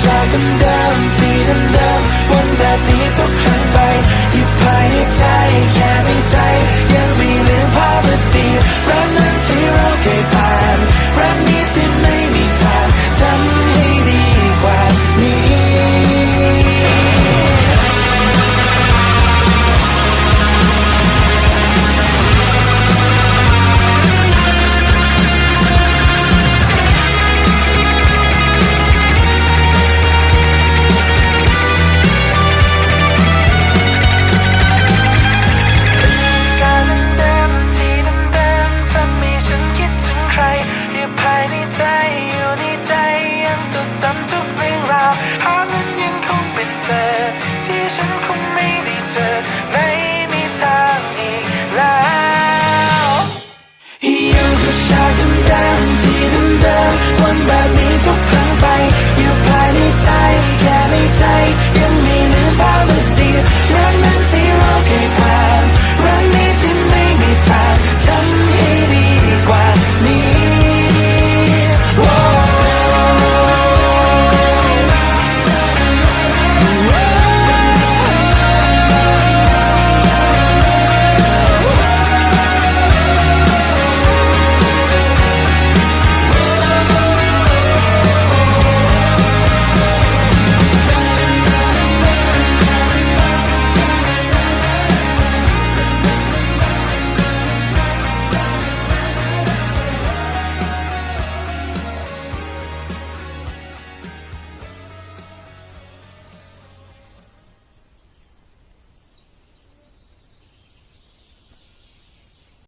ฉากเดิมๆที่เดิมๆวนแบบนี้ทุกครั้งไปอยู่ภายในใจแค่ในใจยังไม่